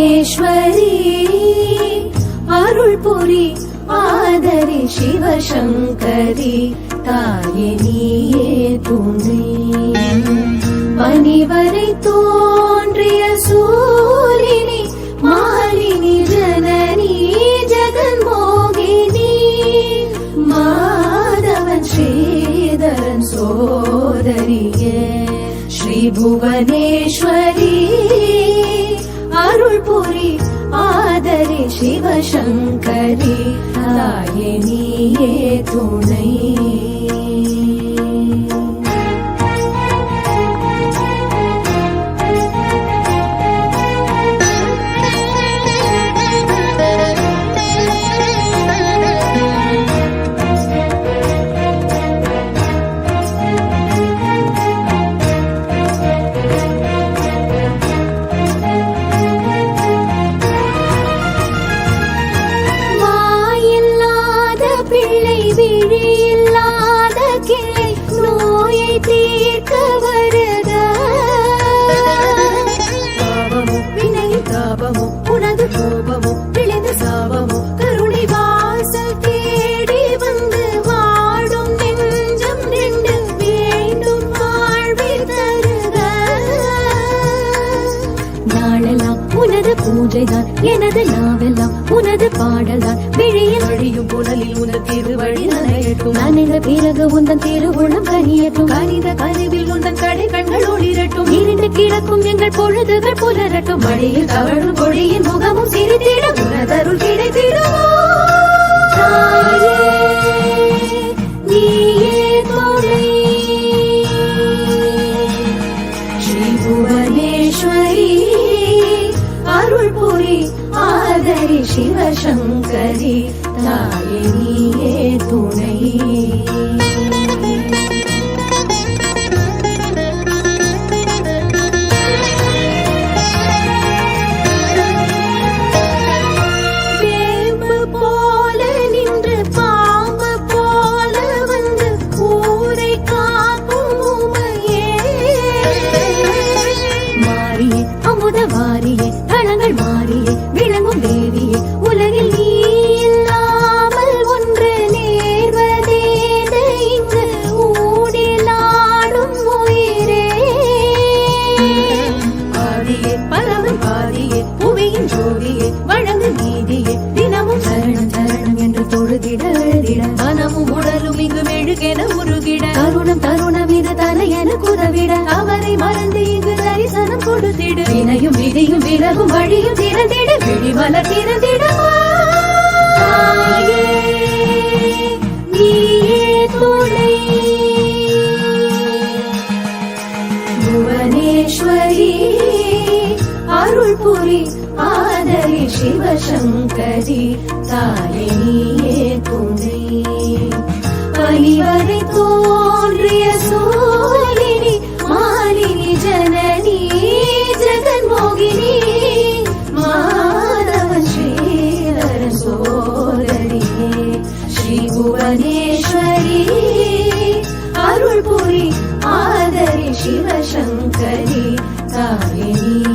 புவனேஸ்வரி அருள் புரி ஆதரி சிவசங்கரி. தாயே நீயே துணை. பனிவரை தோன்றிய சூரினி மாலினி ஜனனி ஜெகன்மோகினி. மாதவன் ஸ்ரீதரன் சோதரியே ஸ்ரீ புவனேஸ்வரி. ஆதரி சிவசங்கரி தாயே நீயே కోపము పునదు కోపము பூஜைதான். எனது நாவெல்லாம் உனது பாடல்தான். விழியில் அழியும் புனலில் உனது திருவழி நனையட்டும் நனைந்த பிறகு உந்தன் திருவுளம் கனியட்டும் கனித கருவில் உந்தன் கடை கண்கள் ஒளிரட்டும் இரண்டு கிடக்கும் எங்கள் பொழுதுகள் புலரட்டும். மழையில் தவழும் கொடியின் முகமும் சிரித்திட உனதருள் ஆதரி சிவசங்கரி தாயே அவரை மறந்து இங்கு தரிசனம் கொடுத்திடு. வினையும் விதியும் விலகும் வழியும் திறந்திடு. விழிமலர் திறந்திடமா நீயே துணை. புவனேஸ்வரி அருள் புரி ஆதரி சிவசங்கரி தாயினி அருள்